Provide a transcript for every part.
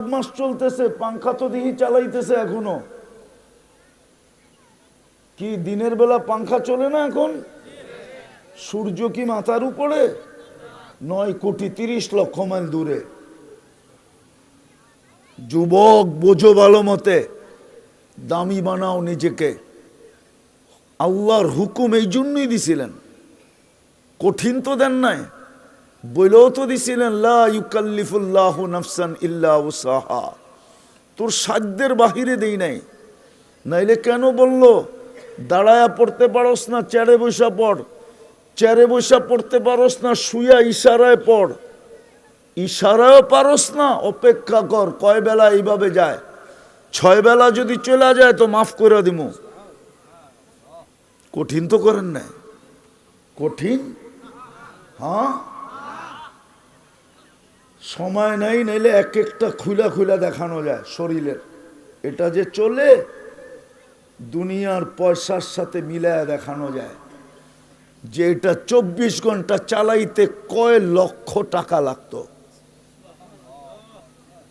মাস চলতেছে, পাংখা তো দিহি চালাইতেছে এখনও। কি দিনের বেলা পাংখা চলে না এখন? সূর্য কি মাথার উপরে? নয় কোটি তিরিশ লক্ষ মাইল দূরে। যুবক, বোঝো ভালো মতে, দামি বানাও নিজেকে। আল্লাহর হুকুম এই জন্যই দিছিলেন। কঠিন তো দেন নাই। বইলেও তো দিছিলেন, লা ইউকাল্লিফুল্লাহ নাফসান ইল্লা তোর সাধ্যের বাহিরে দেই নাই। নাইলে কেন বলল, দাঁড়ায়া পড়তে পারস না, চেয়ারে বৈশা পড়। চেয়ারে বৈশা পড়তে পারস না শুয়া ইশারায় পড়। ইশারায়ও পারস না, অপেক্ষা কর, কয় বেলা এইভাবে যায়? ছয় বেলা যদি চলে যায় তো মাফ করে দিমু। কঠিন তো করেন নাই। কঠিন? হ্যাঁ? সময় নাই নাইলে এক একটা খুলা খুলা দেখানো যায় শরীরের। এটা যে চলে, দুনিয়ার পয়সার সাথে মিলায় দেখানো যায়। যে এটা চব্বিশ ঘণ্টা চালাইতে কয় লক্ষ টাকা লাগতো।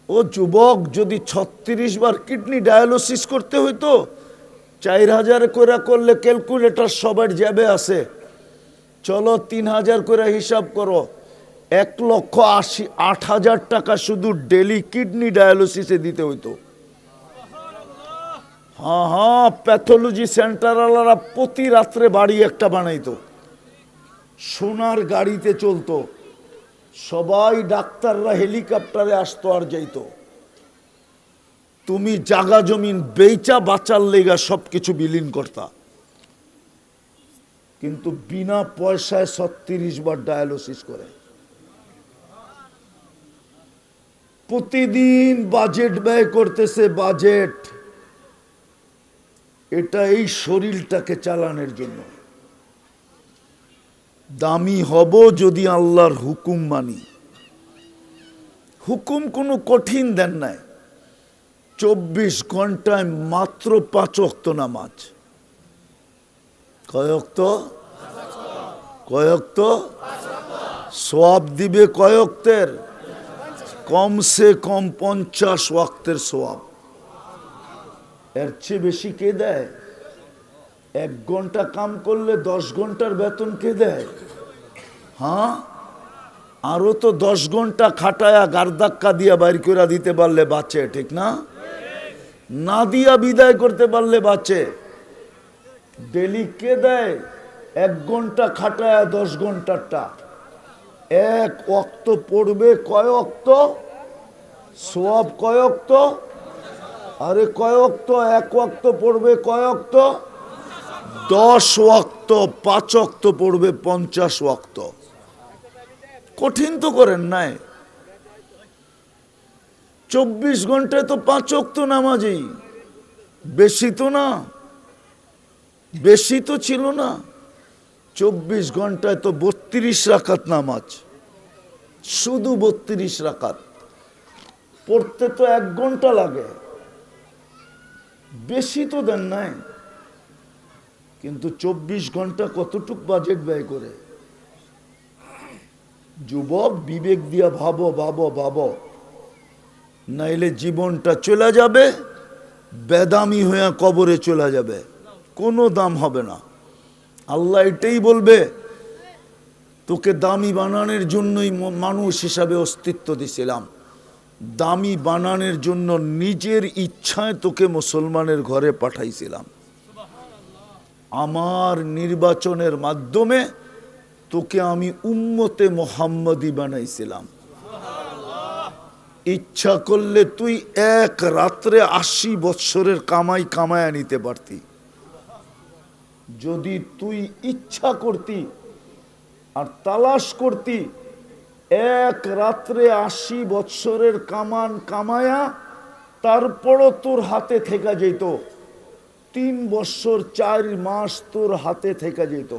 ও যুবক যদি ছত্রিশ বার কিডনি ডায়ালিসিস করতে হইতো, চার হাজার করে করলে ক্যালকুলেটর সবার জ্যাবে আছে। চলো তিন হাজার করে হিসাব করো। এক লক্ষ আশি, আট হাজার টাকা শুধু ডেলি কিডনি ডায়ালিসিসে দিতে হইতো। হ্যাঁ হ্যাঁ প্যাথোলজি সেন্টারওয়ালারা প্রতি রাত্রে বাড়ি একটা বানাইতো। সোনার গাড়িতে চলতো। সবাই ডাক্তাররা হেলিকপ্টারে আসতো আর যাইতো। তুমি জাগা জমিন বেচা বাঁচার লেগা সব কিছু বিলীন করতা। কিন্তু বিনা পয়সায় ছত্রিশ বার ডায়ালিসিস করে। প্রতিদিন বাজেট ব্যয় করতেছে বাজেট এটা এই শরীরটাকে চালানোর জন্য। দামি হব যদি আল্লাহর হুকুম মানি। হুকুম কোনো কঠিন দেন নাই। চব্বিশ ঘন্টায় মাত্র পাঁচ অক্ত নামাজ। কয়ক্ত কয়ক্ত সোয়াব দিবে কয়ক্তের কমসে কম পঞ্চাশ ওয়াক্তের সোয়াব। এর চেয়ে বেশি কে দেয়? এক ঘণ্টা কাম করলে দশ ঘণ্টার বেতন কে দেয়? হ্যাঁ? আরও তো দশ ঘণ্টা খাটায়া গারদাক্কা দিয়া বাইর করে দিতে পারলে বাঁচে, ঠিক না? না দিয়া বিদায় করতে পারলে বাঁচে। ডেলি কে দেয়? এক ঘণ্টা খাটায়া দশ ঘন্টারটা। এক অক্ত পড়বে কয় অক্ত? সোয়াব কয় অক্ত? আরে কয় অক্ত? এক অক্ত পড়বে কয় অক্ত? দশ ওয়াক্ত পাঁচ অক্ত পড়বে পঞ্চাশ ওয়াক্ত কঠিন তো করেন নাই। চব্বিশ ঘন্টায় তো পাঁচ অক্ত নামাজই বেশি তো না। বেশি তো ছিল না। চব্বিশ ঘন্টায় তো বত্রিশ রাকাত নামাজ। শুধু বত্রিশ রাকাত। পড়তে তো এক ঘণ্টা লাগে। বেশি তো দেন নাই। কিন্তু চব্বিশ ঘণ্টা কতটুক বাজেট ব্যয় করে? যুবক, বিবেক দিয়া ভাবো ভাবো ভাবো। নাইলে জীবনটা চলে যাবে, বেদামি হয়ে কবরে চলে যাবে। কোনো দাম হবে না। আল্লাহ এটাই বলবে, তোকে দামি বানানোর জন্যই মানুষ হিসাবে অস্তিত্ব দিছিলাম। দামি বানানোর জন্য নিজের ইচ্ছায় তোকে মুসলমানের ঘরে পাঠাইছিলাম। আমার নির্বাচনের মাধ্যমে তোকে আমি উম্মতে মোহাম্মদী বানাইছিলাম। ইচ্ছা করলে তুই এক রাত্রে আশি বৎসরের কামাই কামায়া নিতে পারতি। যদি তুই ইচ্ছা করতি আর তালাশ করতি, এক রাত্রে আশি বৎসরের কামান কামায়া তারপরও তোর হাতে থেকে যেত। তিন বৎসর, চার মাস তোর হাতে থেকে যেত।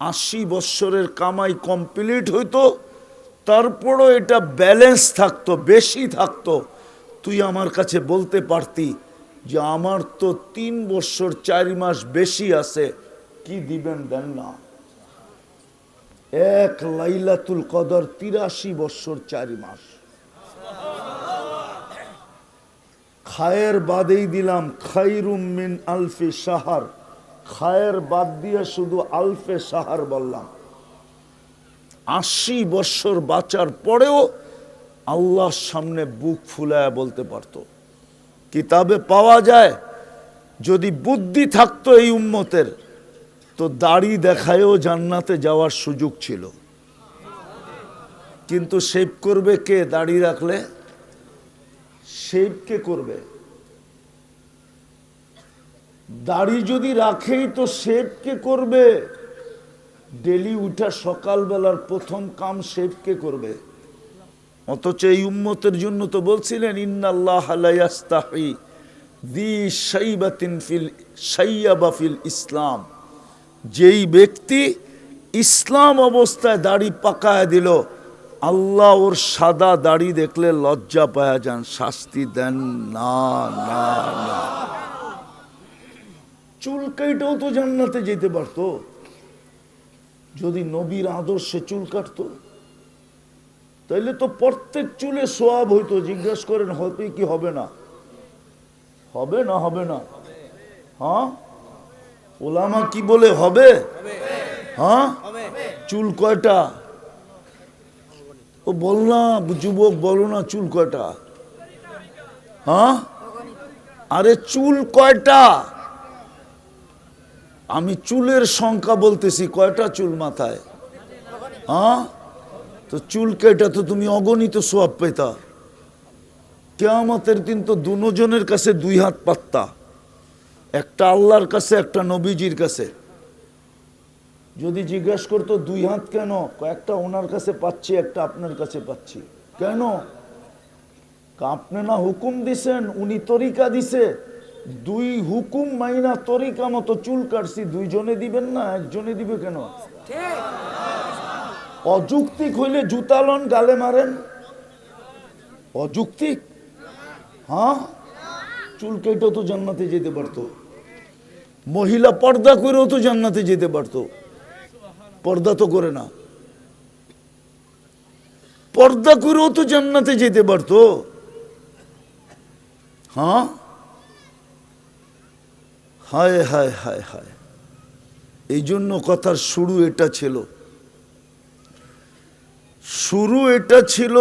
আশি বৎসরের কামাই কমপ্লিট হইতো, তারপরও এটা ব্যালেন্স থাকতো, বেশি থাকতো। তুই আমার কাছে বলতে পারতি যে আমার তো তিন বৎসর চার মাস বেশি আছে, কি দিবেন দেন না? এক লাইলাতুল কদর তিরাশি বৎসর চার মাস। খায়ের বাদেই দিলাম, খাইরুম মিন আলফে সাহার খায়ের বাদ দিয়ে শুধু আলফে সাহার বললাম। আশি বৎসর বাঁচার পরেও আল্লাহর সামনে বুক ফুলায় বলতে পারতো। কিতাবে পাওয়া যায়, যদি বুদ্ধি থাকতো এই উম্মতের, তো দাড়ি দেখায়ও জান্নাতে যাওয়ার সুযোগ ছিল। কিন্তু শেভ করবে কে দাড়ি রাখলে? শেভ কে করবে। দাড়ি যদি রাখেই তো শেভ কে করবে। ডেলি উঠা সকালবেলার প্রথম কাম শেভ কে করবে। অথচ এই উম্মতের জন্য তো বলছিলেন, ইন্নাল্লাহ দি ইসলাম। যেই ব্যক্তি ইসলাম অবস্থায় দাড়ি পাকায় দিল, আল্লাহ ওর সাদা দাড়ি দেখলে লজ্জা পায়া যান, শাস্তি দেন, না না না। চুল কাইটাও তো জান্নাতে যেতে পারতো। যদি নবীর আদর্শে চুল কাটতো? তাইলে তো প্রত্যেক চুলে সোয়াব হইতো, জিজ্ঞেস করেন, হবে কি হবে না? হবে না হবে না। হ্যাঁ? ওলামা কি বলে, হবে? হ্যাঁ? চুল কয়টা? ও বল না, যুবক, বলো না চুল কয়টা? হ্যাঁ? আরে চুল কয়টা? আমি চুলের সংখ্যা বলতেছি, কয়টা চুল মাথায়? হ্যাঁ? তো চুল কেটা তো তুমি অগণিত সোয়াব পেতা। কেয়ামতের দিন তো দুজনের কাছে দুই হাত পাত্তা। একটা আল্লাহর কাছে, একটা নবীজির কাছে। যদি জিজ্ঞেস করতো দুই হাত কেন একটা ওনার কাছে পাচ্ছি, একটা আপনার কাছে পাচ্ছি। কেন? আপনি না হুকুম দিছেন, উনি তরিকা দিছে। দুই হুকুম মাইনা তরিকা মতো চুল কাটছি, দুইজনে দিবেন না, একজনে দিবে কেন? অযৌক্তিক হইলে জুতালন গালে মারেন। অযৌক্তিক? হ্যাঁ? চুল কেটেও তো জান্নাতে যেতে পারতো। মহিলা পর্দা করেও তো জান্নাতে যেতে পারতো। পর্দা তো করে না। পর্দা করেও তো জান্নাতে যেতে পারতো। হ্যাঁ? হায় হায় হায় হায়। এই জন্য কথার শুরু এটা ছিল। শুরু এটা ছিল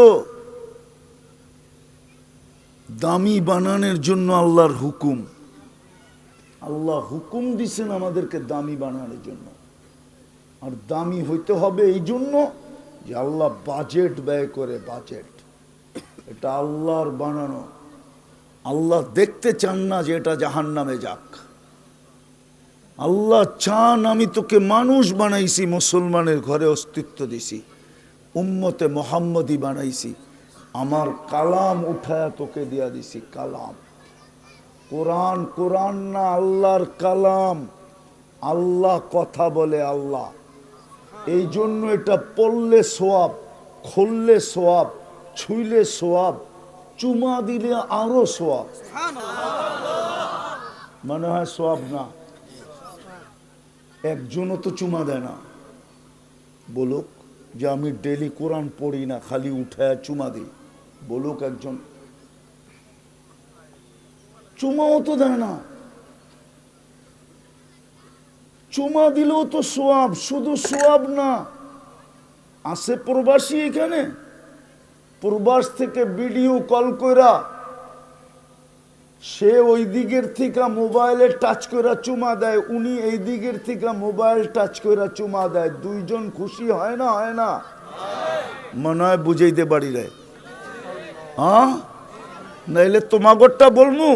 দামি বানানোর জন্য আল্লাহর হুকুম। আল্লাহ হুকুম দিছেন আমাদেরকে দামি বানানোর জন্য। আর দামি হইতে হবে এই জন্য যে আল্লাহ বাজেট ব্যয় করে বাজেট এটা আল্লাহর বানানো। আল্লাহ দেখতে চান না যে এটা জাহান নামে যাক। আল্লাহ চান আমি তোকে মানুষ বানাইছি, মুসলমানের ঘরে অস্তিত্ব দিছি। উম্মতে মোহাম্মদী বানাইছি। আমার কালাম উঠায় তোকে দিয়া দিছি, কালাম। কোরআন কোরআন না আল্লাহর কালাম। আল্লাহ কথা বলে আল্লাহ। এই জন্য এটা পড়লে সোয়াব, খুললে সোয়াব, ছুইলে সোয়াব, চুমা দিলে আরও সোয়াব। মনে হয় সোয়াব না? একজনও তো চুমা দেয় না। বলুক। যে আমি ডেলি কোরআন পড়ি না, খালি উঠে চুমা দিই। বলুক একজন। চুমাও তো দেয় না। চুমা দিলেও তো সোয়াব, শুধু সোয়াব না। আসে প্রবাসী এখানে? প্রবাস থেকে ভিডিও কল কইরা সে ওই দিকের থেকে মোবাইলে টাচ কইরা চুমা দেয় উনি এই দিকের থেকে মোবাইল টাচ কইরা চুমা দেয়। দুইজন খুশি হয় না হয় না? মনে হয় বুঝাইতে পারি রে হ্যাঁ? নাইলে তোমাগরটা বলমু?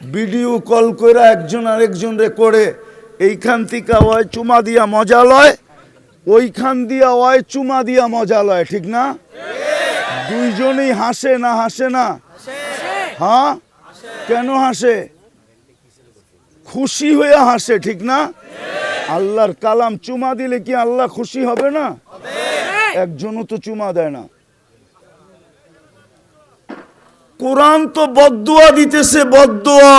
ভিডিও কল কইরা একজন আরেকজন রে করে এইখান থেকে ওই চুমা দিয়া মজা লয় ওইখান দিয়া ওই চুমা দিয়া মজা লয় ঠিক না? দুইজনেই হাসে না হাসে না? হ্যাঁ? কেন হাসে? খুশি হয়ে হাসে, ঠিক না? আল্লাহর কালাম চুমা দিলে কি আল্লাহ খুশি হবে না? একজনও তো চুমা দেয় না। কোরআন তো বদুয়া দিতেছে বদুয়া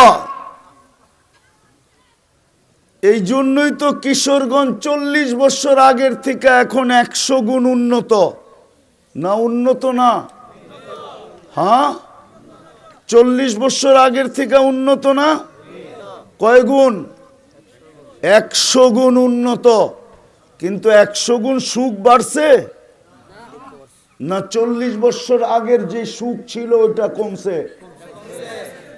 এই জন্যই তো কিশোরগঞ্জ চল্লিশ বছর আগের থেকে এখন একশো গুণ উন্নত। না উন্নত না? হ্যাঁ? চল্লিশ বছর আগের থেকে উন্নত না? কয় গুণ? একশো গুণ উন্নত। কিন্তু একশো গুণ সুখ বাড়ছে? না চল্লিশ বছর আগের যে সুখ ছিল ওটা কমছে?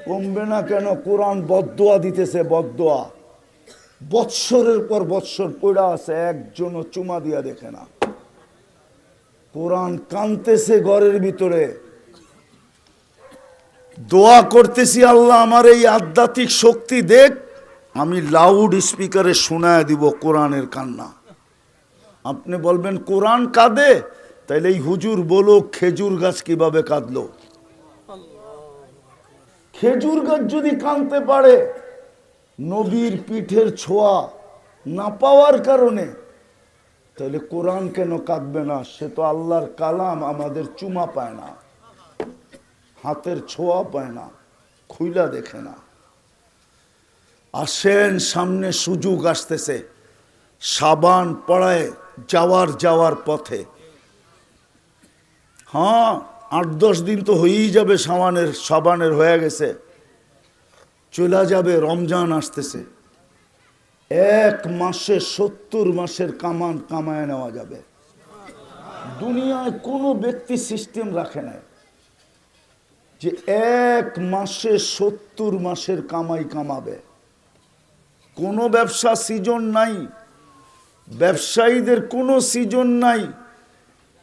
কমবে না কেন? কোরআন বদোয়া দিতেছে বদোয়া বৎসরের পর বৎসর পড়া আছে, একজনও চুমা দিয়া দেখে না। কোরআন কানতেছে ঘরের ভিতরে। দোয়া করতেছি আল্লাহ, আমার এই আধ্যাত্মিক শক্তি দেখ, আমি লাউড স্পিকারে শোনায় দিব কোরআনের কান্না। আপনি বলবেন, কোরআন কাঁদে? তাইলে এই হুজুর বলো খেজুর গাছ কীভাবে কাঁদলো? খেজুর গাছ যদি কাঁদতে পারে, নবীর পিঠের ছোঁয়া না পাওয়ার কারণে তাহলে কোরআন কেন কাঁদবে না? সে তো আল্লাহর কালাম, আমাদের চুমা পায় না। হাতের ছোঁয়া পায় না, খুইলা দেখে না। আসেন, সামনে সুযোগ আসতেছে। সাবান পড়ায় যাওয়ার যাওয়ার পথে। হ্যাঁ আট দশ দিন তো হয়েই যাবে সাবানের সাবানের হয়ে গেছে। চলে যাবে, রমজান আসতেছে। এক মাসে সত্তর মাসের কামান কামায় নেওয়া যাবে। দুনিয়ায় কোনো ব্যক্তি সিস্টেম রাখে না যে এক মাসে সত্তর মাসের কামাই কামাবে। কোনো ব্যবসা সিজন নাই, ব্যবসায়ীদের কোনো সিজন নাই।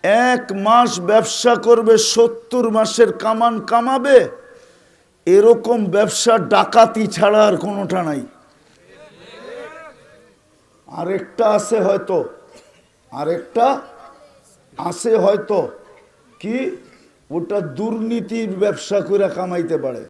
এক মাস ব্যবসা করবে, সত্তর মাসের কামান কামাবে। এরকম ব্যবসা ডাকাতি ছাড়া আর কোনোটা নাই। আরেকটা আছে হয়তো, আরেকটা আছে হয়তো। কি? ওটা দুর্নীতির ব্যবসা করে কামাইতে পারে।